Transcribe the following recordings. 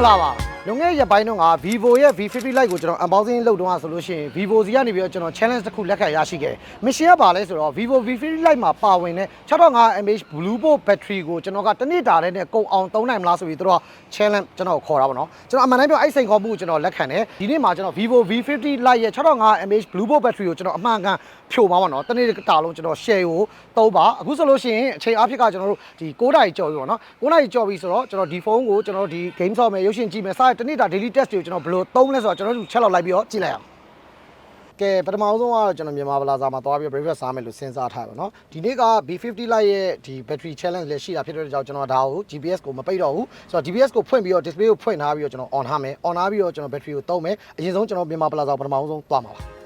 知道吧。 လွန်ခဲ့တဲ့ရက်ပိုင်းတုန်းက Vivo ရဲ့ V50 Lite ကိုကျွန်တော် unboxing လုပ်တော့ဆိုလို့ရှိရင် Vivo စီကနေပြီးတော့ကျွန်တော် challenge တစ်ခုလက်ခံရရှိခဲ့တယ်။ mission ကပါလဲဆိုတော့ Vivo V50 Lite မှာပါဝင်တဲ့6500 mAh Bluebolt battery ကိုကျွန်တော်ကတစ်နေ့တာတည်းနဲ့ကုန်အောင်သုံးနိုင်မလားဆိုပြီးသူတို့က challenge ကျွန်တော်ခေါ်တာပေါ့နော်။ကျွန်တော်အမှန်တမ်းပြောအဲ့စိန်ခေါ်မှုကိုကျွန်တော်လက်ခံတယ်။ဒီနေ့မှာကျွန်တော် Vivo V50 Lite ရဲ့6500 mAh Bluebolt battery ကိုကျွန်တော်အမှန်ကန်ဖြိုပါပါတော့။တစ်နေ့တာလုံးကျွန်တော် share ကိုသုံးပါ။အခုဆိုလို့ရှိရင်အချိန်အဖြစ်ကကျွန်တော်တို့ဒီ9နာရီကြော်ပြီပေါ့နော်။9နာရီကြော်ပြီဆိုတော့ကျွန်တော်ဒီဖုန်းကိုကျွန်တော်ဒီ game ဆော့မယ်ရုပ်ရှင်ကြည့်မယ်စတဲ့တစ်နေ့တာ daily test တွေကိုကျွန်တော်ဘယ်လိုသုံးလဲဆိုတော့ကျွန်တော်တို့ချက်လောက်လိုက်ပြီးတော့ကြည့်လိုက်အောင်ကဲပထမဆုံးကတော့ကျွန်တော်မြန်မာပလာဇာမှာသွားပြီး breakfast စားမယ်လို့စဉ်းစားထားပါတော့ဒီနေ့က B50 Lite ရဲ့ဒီ battery challenge လည်းရှိတာဖြစ်တဲ့အတွက်ကြောင့်ကျွန်တော်ဒါကို GPS ကိုမပိတ်တော့ဘူးဆိုတော့ GPS ကိုဖွင့်ပြီးတော့ display ကိုဖွင့်ထားပြီးတော့ကျွန်တော် on ထားမယ် on ထားပြီးတော့ကျွန်တော် battery ကိုသုံးမယ်အရင်ဆုံးကျွန်တော်မြန်မာပလာဇာကိုပထမဆုံးသွားမှာပါ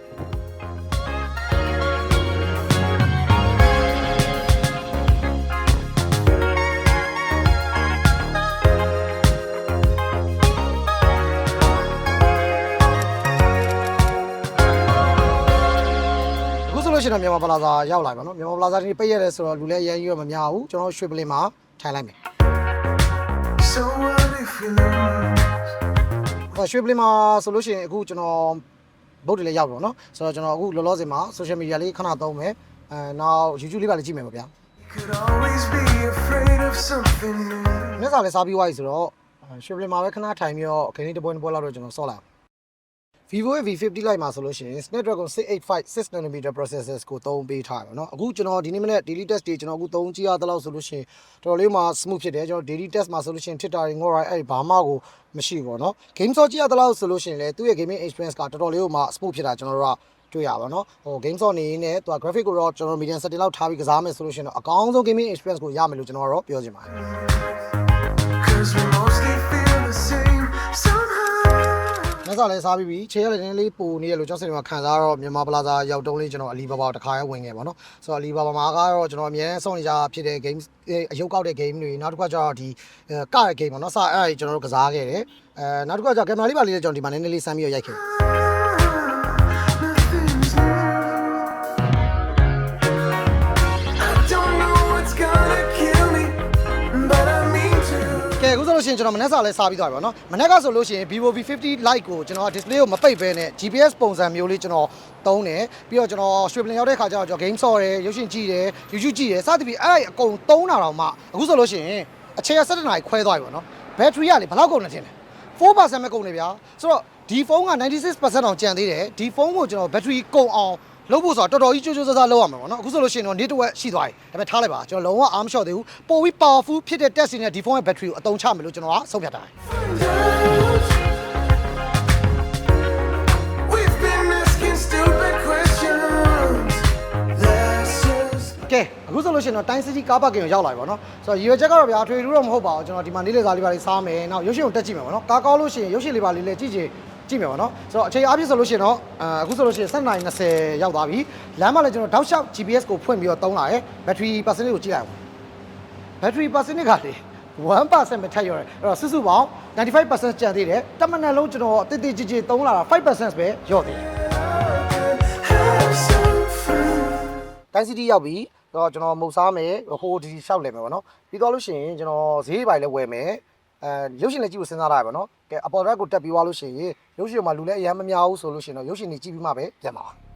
ရှိရင်တော့မြန်မာပလာဇာရောက်လာပြီပေါ့နော်မြန်မာပလာဇာဒီပိတ်ရတယ်ဆိုတော့လူလည်းအရင်ကြီးတော့မများဘူးကျွန်တော်ရွှေပလင်မှာထိုင်လိုက်မယ် So what if you lose? ဟိုရွှေပလင်မှာဆိုလို့ရှိရင်အခုကျွန်တော်ဘုတ်တွေလည်းရောက်တော့နော်ဆိုတော့ကျွန်တော်အခုလောလောဆယ်မှာ social media လေးခဏသုံးမယ်အဲနောက် YouTube လေးပါလေးကြည့်မယ်ပေါ့ဗျာ Could always be afraid of something new. မျက်စာလည်းစားပြီးသွားပြီဆိုတော့အဲရွှေပလင်မှာပဲခဏထိုင်ပြီးတော့ခင်းလေးတစ်ပွဲတစ်ပွဲလောက်တော့ကျွန်တော်ဆော့လာ Vivo V50 Lite မှာဆိုလို့ရှိရင် Snapdragon 685 6nm processors ကိုသုံးပေးထားတယ်เนาะအခုကျွန်တော်ဒီနေ့မနေ့ daily test တွေကျွန်တော်အခုသုံးကြည့်ရတဲ့လောက်ဆိုလို့ရှိရင်တော်တော်လေးမှ smooth ဖြစ်တယ်ကျွန်တော် daily test မှာဆိုလို့ရှိရင်ထစ်တာတွေငေါ်ရိုင်းအဲ့ဒီဘာမှကိုမရှိဘူးပေါ့เนาะ game ဆော့ကြည့်ရတဲ့လောက်ဆိုလို့ရှိရင်လည်းသူ့ရဲ့ gaming experience ကတော်တော်လေးကိုမှ smooth ဖြစ်တာကျွန်တော်တို့ကတွေ့ရပါတော့ဟို game ဆော့နေနေသူက graphic ကိုတော့ကျွန်တော် medium setting လောက်ထားပြီးကစားမယ်ဆိုလို့ရှိရင်တော့အကောင်းဆုံး gaming experience ကိုရမယ်လို့ကျွန်တော်ကတော့ပြောချင်ပါတယ် မက်ဆာလည်းစားပြီးပြီခြေရလည်းနည်းနည်းလေးပိုနေရလို့ကျွန်တော်စိတ်ထဲမှာခံစားတော့မြန်မာပလာဇာရောက်တုံးလေးကျွန်တော်အလီဘာဘာတခါရဲဝင်ခဲ့ပါတော့ဆိုတော့အလီဘာဘာမှာကတော့ကျွန်တော်အများနဲ့စောင့်နေကြဖြစ်တဲ့ game အရုပ်ကောက်တဲ့ game တွေနောက်တစ်ခါကျတော့ဒီကတဲ့ game ပေါ့နော်စအဲ့ဒါကြီးကျွန်တော်တို့ကစားခဲ့တယ်အဲနောက်တစ်ခါကျကင်မရာလေးပါလေးလည်းကျွန်တော်ဒီမှာနည်းနည်းလေးစမ်းပြီးတော့ရိုက်ခဲ့ Nothing's လို့ရှိရင်ကျွန်တော်မနက်စာလည်းစားပြီးသွားပြီပေါ့နော်မနက်ကဆိုလို့ရှိရင် Vivo V50 Lite ကိုကျွန်တော် display ကိုမပိတ်ဘဲနဲ့ GPS ပုံစံမျိုးလေးကျွန်တော်သုံးတယ်ပြီးတော့ကျွန်တော်ရွှေပလင်ရောက်တဲ့ခါကျတော့ကျွန်တော် game ဆော့တယ်ရုပ်ရှင်ကြည့်တယ် YouTube ကြည့်တယ်စသဖြင့်အဲ့ဒါအကုန်သုံးတာတော့မှအခုဆိုလို့ရှိရင်အချိန်က7နာရီခွဲသွားပြီပေါ့နော် battery ကလေဘယ်လောက်ကုန်နေထင်လဲ4%ပဲကုန်နေဗျာဆိုတော့ဒီဖုန်းက96%အောင်ကျန်သေးတယ်ဒီဖုန်းကိုကျွန်တော် battery ကုန်အောင် လုပ်ဖို့ဆိုတော့တော်တော်ကြီးကြိုးကြိုးစားစားလုပ်ရမှာပေါ့နော်အခုဆိုလို့ရှိရင်တော့ network ရှိသွားပြီဒါပေမဲ့ထားလိုက်ပါကျွန်တော်လုံးဝအားမလျှော့သေးဘူးပိုပြီး powerful ဖြစ်တဲ့ test တွေနဲ့ဒီဖုန်းရဲ့ battery ကိုအသုံးချမယ်လို့ကျွန်တော်ကဆုံးဖြတ်ထားတယ် We've been asking stupid questions. Let's just ကဲအခုဆိုလို့ရှိရင်တော့တိုင်းစီတီကားပါကင်ကိုရောက်လာပြီပေါ့နော်ဆိုတော့ရည်ရွယ်ချက်ကတော့ဗျာအထွေထူးတော့မဟုတ်ပါဘူးကျွန်တော်ဒီမှာနေ့လည်စာလေးပါလေးစားမယ်နောက်ရုပ်ရှင်ကိုတက်ကြည့်မယ်ပေါ့နော်ကားကောင်းလို့ရှိရင်ရုပ်ရှင်လေးပါလေးလည်းကြည့်ချင် ကြည့်မယ်ပေါ့နော်ဆိုတော့အချိန်အားဖြင့်ဆိုလို့ရှိရင်တော့အာအခုဆိုလို့ရှိရင်7:20ရောက်သွားပြီလမ်းမှာလည်းကျွန်တော်တောက်လျှောက် GPS ကိုဖွင့်ပြီးတော့တုံးလာရဲ battery percentage ကိုကြည့်လိုက်အောင် battery percentage ကလေ1%ပဲထပ်ရောတယ်အဲ့တော့စုစုပေါင်း95%ကျန်သေးတယ်တမနက်လုံးကျွန်တော်တိတိကျကျတုံးလာတာ5%ပဲရော့သေးတယ် have some fun. တိုင်းစီတီရောက်ပြီတော့ကျွန်တော်မုတ်စားမယ်ဟိုဒီရှောက်လဲမယ်ပေါ့နော်ပြီးတော့လို့ရှိရင်ကျွန်တော်ဈေးပိုင်းလည်းဝယ်မယ် အဲရုပ်ရှင်လည်းကြည့်ဖို့စဉ်းစားထားရပါတော့ကဲအပေါ်ရက်ကိုတက်ပြီးသွားလို့ရှိရင်ရုပ်ရှင်မှာလူလည်းအများမများဘူးဆိုလို့ရှိရင်တော့ရုပ်ရှင်ကြီးကြည့်ပြီးမှပဲပြန်ပါဥ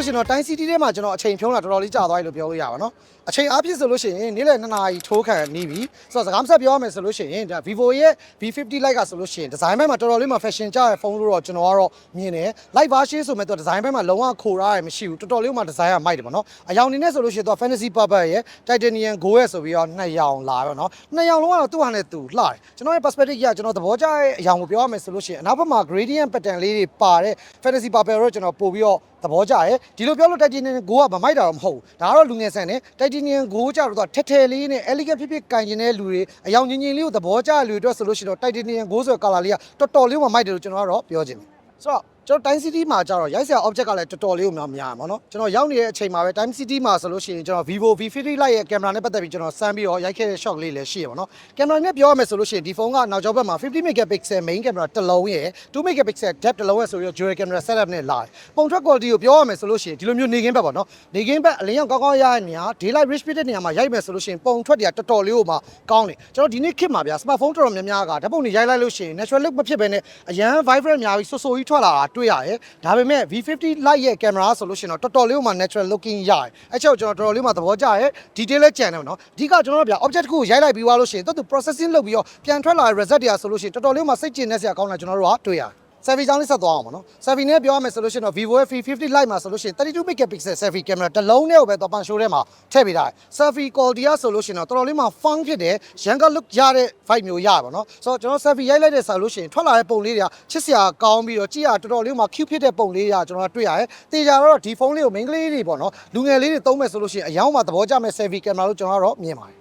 လို့ရှိရင်တော့တိုင်းစီတီထဲမှာကျွန်တော်အချိန်ဖြုံးတာတော်တော်လေးကြာသွားပြီလို့ပြောလို့ရပါတော့အချိန်အားဖြင့်ဆိုလို့ရှိရင်နေ့လယ်2နာရီထိုးခံနေပြီဆိုတော့စကားမဆက်ပြောရမယ်ဆိုလို့ရှိရင်ဒါ Vivo ရဲ့ V50 Lite ကဆိုလို့ရှိရင်ဒီဇိုင်းဘက်မှာတော်တော်လေးမှာ fashion ကျတဲ့ဖုန်းလို့တော့ကျွန်တော်ကတော့မြင်တယ် Lite version ဆိုမဲ့သူဒီဇိုင်းဘက်မှာလုံးဝခိုရရမရှိဘူးတော်တော်လေးမှာဒီဇိုင်းကမိုက်တယ်ပေါ့နော်အယောင်နေနဲ့ဆိုလို့ရှိရင်သူ Fantasy Purple ရဲ့ Titanium Go ရဲ့ဆိုပြီးတော့နှစ်ယောင်လာပေါ့နော်နှစ်ယောင်လုံးကတော့သူ့ဟာနဲ့သူလှတယ်ကျွန်တော်ရဲ့ perspective ကြီးကကျွန်တော်သဘောကျတဲ့အယောင်ကိုပြောရမယ်ဆိုလို့ရှိရင်အနောက်ဘက်မှာ gradient pattern လေးတွေပါတဲ့ Fantasy Purple တော့ကျွန်တော်ပို့ပြီးတော့ သဘောကျတယ်ဒီလိုပြောလို့ Titanium Gold ကမမိုက်တာတော့မဟုတ်ဘူးဒါကတော့လူငယ်ဆန်တယ် Titanium Gold ကြတော့ထက်ထဲလေးနဲ့ elegant ဖြစ်ဖြစ်ကင်ကျင်တဲ့လူတွေအယောင်ညင်ညင်လေးကိုသဘောကျတဲ့လူတွေအတွက်ဆိုလို့ရှိရင်တော့ Titanium Gold ဆိုတဲ့ color လေးကတော်တော်လေးမှမိုက်တယ်လို့ကျွန်တော်ကတော့ပြောချင်တယ်ဆိုတော့ ကျွန်တော် time city မှာကျတော့ရိုက်စရာ object ကလည်းတော်တော်လေးကိုများများပါเนาะကျွန်တော်ရောက်နေတဲ့အချိန်မှာပဲ time city မှာဆိုလို့ရှိရင်ကျွန်တော် Vivo V50 Lite ရဲ့ကင်မရာနဲ့ပတ်သက်ပြီးကျွန်တော်စမ်းပြီးတော့ရိုက်ခဲ့တဲ့ shot လေးလည်းရှိရပါเนาะကင်မရာနဲ့ပြောရမယ်ဆိုလို့ရှိရင်ဒီဖုန်းကနောက်ကျောဘက်မှာ50 megapixel main camera တစ်လုံးရဲ့2 megapixel depth တစ်လုံးရဲ့ဆိုပြီးတော့ dual camera setup နဲ့လာတယ်ပုံထွက် quality ကိုပြောရမယ်ဆိုလို့ရှိရင်ဒီလိုမျိုးနေကင်းဘက်ပေါ့เนาะနေကင်းဘက်အလင်းရောင်ကောင်းကောင်းရတဲ့နေရာ daylight rich ဖြစ်တဲ့နေရာမှာရိုက်မယ်ဆိုလို့ရှိရင်ပုံထွက်တွေကတော်တော်လေးကိုမှကောင်းတယ်ကျွန်တော်ဒီနေ့ခေတ်မှာဗျာ smartphone တော်တော်များများကဓာတ်ပုံတွေရိုက်လိုက်လို့ရှိရင် natural look မဖြစ်ဘဲနဲ့အရန် vibrant များပြီးဆိုဆိုကြီးထွက်လာတာ တွေ့ရတယ်ဒါပေမဲ့ V50 Lite ရဲ့ camera ဆိုလို့ရှိရင်တော့တော်တော်လေးကိုမှ natural looking ရတယ်အဲ့ချက်ကိုကျွန်တော်တော်တော်လေးမှသဘောကျရဲ detail လည်းကြံတယ်ပေါ့နော်အဓိကကျွန်တော်တို့ဗျာ object တစ်ခုကိုရိုက်လိုက်ပြီးသွားလို့ရှိရင်တော်သူ processing လုပ်ပြီးတော့ပြန်ထွက်လာတဲ့ result တွေကဆိုလို့ရှိရင်တော်တော်လေးမှစိတ်ကျဉ်နေစရာကောင်းတာကျွန်တော်တို့ကတွေ့ရတယ် selfie ကြောင်းလေးဆက်သွားအောင်ပါနော် selfie နဲ့ပြောရမယ်ဆိုလို့ရှိရင်တော့ Vivo F50 Lite မှာဆိုလို့ရှိရင်32 megapixel selfie camera တစ်လုံးနဲ့ပဲတော့ပန် show ထဲမှာထည့်ပေးထားတယ် selfie quality ကဆိုလို့ရှိရင်တော့တော်တော်လေးမှ fun ဖြစ်တယ် younger look ရတဲ့ vibe မျိုးရပါတော့ဆိုတော့ကျွန်တော် selfie ရိုက်လိုက်တဲ့ဆိုလို့ရှိရင်ထွက်လာတဲ့ပုံလေးတွေကချစ်စရာကောင်းပြီးတော့ကြည့်ရတော်တော်လေးမှ cute ဖြစ်တဲ့ပုံလေးတွေကကျွန်တော်တွေ့ရတယ်တေချာတော့ဒီဖုန်းလေးကို main ကလေးတွေပေါ့နော်လူငယ်လေးတွေသုံးမယ်ဆိုလို့ရှိရင်အယောင်းမှသဘောကျမဲ့ selfie camera လို့ကျွန်တော်ကတော့မြင်ပါတယ်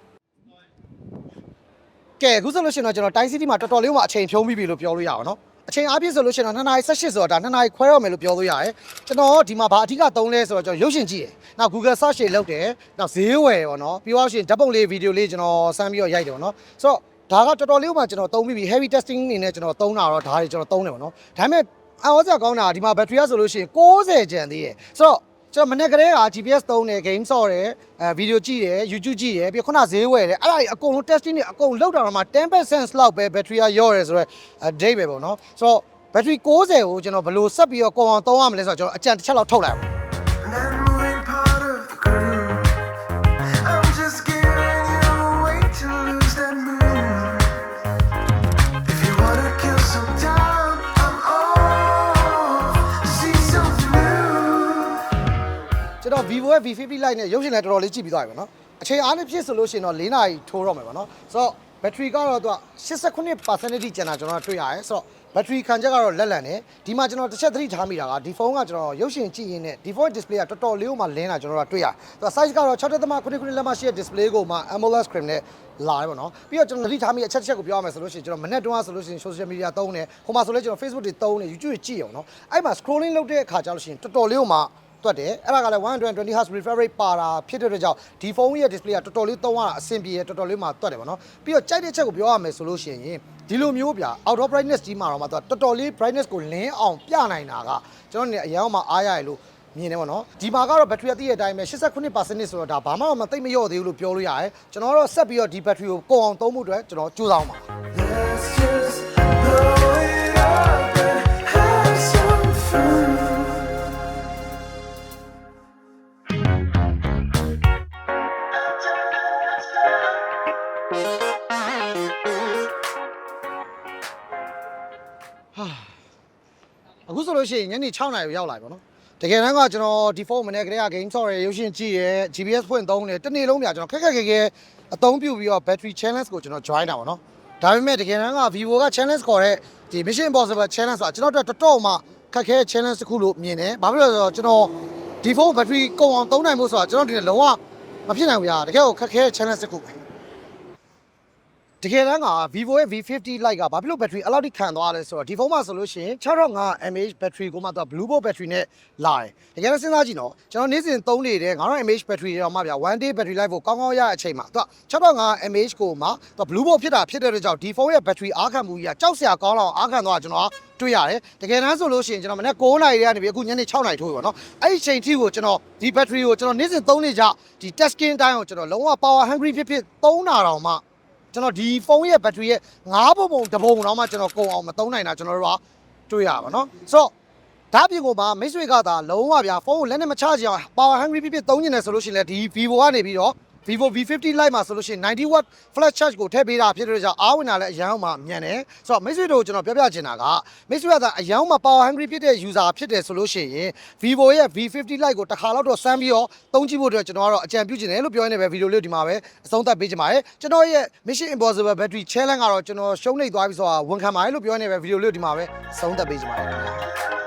ကဲအခုဆိုလို့ရှိရင်တော့ကျွန်တော် Time City မှာတော်တော်လေးမှအချိန်ဖြုံးပြီးပြီလို့ပြောလို့ရပါတော့ အချိန်အားဖြင့်ဆိုလို့ရှိရင်တော့2နာရီ18ဆိုတော့ဒါ2နာရီခွဲတော့မယ်လို့ပြောလို့ရတယ်ကျွန်တော်ဒီမှာဘာအဓိကသုံးလဲဆိုတော့ကျွန်တော်ရုပ်ရှင်ကြည့်တယ်နောက် Google search တွေလုပ်တယ်နောက်ဈေးဝယ်ပေါ့နော်ပြီးတော့ရှင်ဓာတ်ပုံလေးဗီဒီယိုလေးကျွန်တော်စမ်းပြီးတော့ရိုက်တယ်ပေါ့နော်ဆိုတော့ဒါကတော်တော်လေးမှကျွန်တော်သုံးပြီးပြီ heavy testing အနေနဲ့ကျွန်တော်သုံးတာတော့ဒါတွေကျွန်တော်သုံးတယ်ပေါ့နော်ဒါပေမဲ့အော်စရာကောင်းတာဒီမှာ battery ကဆိုလို့ရှိရင်60ကျန်သေးတယ်ဆိုတော့ ကျွန်တော်မနေ့ကလေးက GPS သုံးတယ် game ဆော့တယ်အဲဗီဒီယိုကြည့်တယ် YouTube ကြည့်တယ်ပြီးခုနဈေးဝယ်တယ်အဲ့ဒါကြီးအကုန်လုံး testing တွေအကုန်လောက်တာတော့မှ10%လောက်ပဲ battery ကရော့တယ်ဆိုတော့အဒိတ်ပဲပေါ့နော်ဆိုတော့ battery 60ကိုကျွန်တော်ဘယ်လိုဆက်ပြီးတော့ကုန်အောင်သုံးရမလဲဆိုတော့ကျွန်တော်အကြံတစ်ချက်လောက်ထုတ်လိုက်အော ကျွန်တော် Vivo ရဲ့ V50 Lite နဲ့ရုပ်ရှင်လည်းတော်တော်လေးကြည့်ပြီးသွားပြီပေါ့နော်အချိန်အားနဲ့ဖြစ်ဆိုလို့ရှိရင်တော့၄နာရီထိုးတော့မယ်ပေါ့နော်ဆိုတော့ battery ကတော့သူက89%တိကျန်တာကျွန်တော်တွေ့ရတယ်ဆိုတော့ battery ခံချက်ကတော့လက်လန်တယ်ဒီမှာကျွန်တော်တစ်ချက်သတိထားမိတာကဒီဖုန်းကကျွန်တော်ရုပ်ရှင်ကြည့်ရင်းနဲ့ဒီဖုန်း display ကတော်တော်လေးကိုမှလင်းတာကျွန်တော်တို့တွေ့ရတယ်သူက size ကတော့6.9လက်မရှိတဲ့ display ကိုမှ AMOLED screen နဲ့လာတယ်ပေါ့နော်ပြီးတော့ကျွန်တော်သတိထားမိတဲ့အချက်တစ်ချက်ကိုပြောရမယ်ဆိုလို့ရှိရင်ကျွန်တော်မနေ့တုန်းကဆိုလို့ရှိရင် social media သုံးတယ်ဟိုမှာဆိုလဲကျွန်တော် Facebook တွေသုံးတယ် YouTube တွေကြည့်အောင်နော်အဲ့မှာ scrolling လုပ်တဲ့အခါကျလို့ရှိရင်တော်တော်လေးကိုမှ တွတ်တယ်အဲ့ဒါကလည်း120 Hz refresh rate ပါတာဖြစ်တဲ့အတွက်ကြောင့်ဒီဖုန်းရဲ့ display ကတော်တော်လေးသုံးရတာအဆင်ပြေရတော်တော်လေးမှတွတ်တယ်ပေါ့နော်ပြီးတော့ကြိုက်တဲ့ချက်ကိုပြောရမယ်ဆိုလို့ရှိရင်ဒီလိုမျိုးဗျာ outdoor brightness ကြီးမှာတော့မှသူကတော်တော်လေး brightness ကိုလင်းအောင်ပြနိုင်တာကကျွန်တော်နေအရင်ကမှအားရရလို့မြင်တယ်ပေါ့နော်ဒီမှာကတော့ battery အသိရဲ့အတိုင်းပဲ89%ဆိုတော့ဒါဘာမှမသိမလျော့သေးဘူးလို့ပြောလို့ရတယ်ကျွန်တော်တော့ဆက်ပြီးတော့ဒီ battery ကိုကုန်အောင်သုံးဖို့အတွက်ကျွန်တော်ကြိုးစားအောင်ပါ လို့ရှိရင်ညနေ6နာရီရောက်လာပြီပေါ့နော်တကယ်တမ်းကကျွန်တော်ဒီဖုန်းမနေ့ကလေးက game ဆော့ရရုပ်ရှင်ကြည့်ရ GPS ဖွင့်သုံးတယ်တနေ့လုံးပြကျွန်တော်ခက်ခက်ခဲခဲအသုံးပြုပြီးတော့ battery challenge ကိုကျွန်တော် join တာပေါ့နော်ဒါပေမဲ့တကယ်တမ်းက Vivo က challenge ခေါ်တဲ့ဒီ Mission Impossible challenge ဆိုတာကျွန်တော်တို့တော်တော်မှခက်ခဲ challenge တစ်ခုလို့မြင်တယ်ဘာဖြစ်လို့လဲဆိုတော့ကျွန်တော်ဒီဖုန်း battery ကုန်အောင်သုံးနိုင်ဖို့ဆိုတာကျွန်တော်ဒီနေ့လုံးဝမဖြစ်နိုင်ဘူးဗျာတကယ်ကိုခက်ခဲ challenge တစ်ခုပဲ တကယ်တမ်းက Vivo ရဲ့ V50 Lite ကဘာဖြစ်လို့ battery အဲ့လောက်ထိခံသွားလဲဆိုတော့ဒီဖုန်းမှာဆိုလို့ရှိရင်6500 mAh battery ကိုမှသူက Blue Bolt battery နဲ့လာတယ်တကယ်တော့စဉ်းစားကြည့်နော်ကျွန်တော်နေ့စဉ်သုံးနေတဲ့9000 mAh battery တွေတော့မှဗျာ1 day battery life ကိုကောင်းကောင်းရတဲ့အချိန်မှာသူက6500 mAh ကိုမှသူက Blue Bolt ဖြစ်တာဖြစ်တဲ့အတွက်ကြောင့်ဒီဖုန်းရဲ့ battery အားခံမှုကြီးကကြောက်စရာကောင်းလောက်အားခံသွားတာကျွန်တော်ကတွေ့ရတယ်တကယ်တမ်းဆိုလို့ရှိရင်ကျွန်တော်မနေ့9နာရီကနေပြီးအခုညနေ6နာရီထိုးပြီပေါ့နော်အဲ့ဒီချိန်ထိကိုကျွန်တော်ဒီ battery ကိုကျွန်တော်နေ့စဉ်သုံးနေကြဒီ test skin တိုင်းကိုကျွန်တော်လုံးဝ power hungry ဖြစ်ဖြစ်သုံးတာတော့မှ ကျွန်တော်ဒီဖုန်းရဲ့ battery ရဲ့9ပုံပုံတစ်ပုံတော့မှကျွန်တော်ကုန်အောင်မသုံးနိုင်တာကျွန်တော်တို့ကတွေ့ရပါတော့ဆိုတော့ဒါပြင်ကိုမှမိတ်ဆွေကသာလုံးဝဗျာဖုန်းကိုလက်နဲ့မချကြအောင် power hungry ဖြစ်ဖြစ်သုံးနေတယ်ဆိုလို့ရှိရင်လည်းဒီ Vivo ကနေပြီးတော့ Vivo V50 Lite မှာဆိုလို့ရှိရင်90 watt flash charge ကိုထည့်ပေးတာဖြစ်တဲ့အတွက်ကြောင့်အားဝင်တာလည်းအရန်အောင်မှမြန်တယ်ဆိုတော့မိတ်ဆွေတို့ကျွန်တော်ပြောပြချင်တာကမိတ်ဆွေကသာအရန်အောင်မှ power hungry ဖြစ်တဲ့ user ဖြစ်တယ်ဆိုလို့ရှိရင် Vivo ရဲ့ V50 Lite ကိုတစ်ခါတော့တော့စမ်းပြီးတော့သုံးကြည့်ဖို့အတွက်ကျွန်တော်ကတော့အကြံပြုချင်တယ်လို့ပြောရင်းနဲ့ပဲဗီဒီယိုလေးကိုဒီမှာပဲအဆုံးသတ်ပေးချင်ပါတယ်ကျွန်တော်ရဲ့ Mission Impossible Battery Challenge ကတော့ကျွန်တော်ရှုံးနေသွားပြီဆိုတာဝန်ခံပါတယ်လို့ပြောရင်းနဲ့ပဲဗီဒီယိုလေးကိုဒီမှာပဲအဆုံးသတ်ပေးချင်ပါတယ်ခင်ဗျာ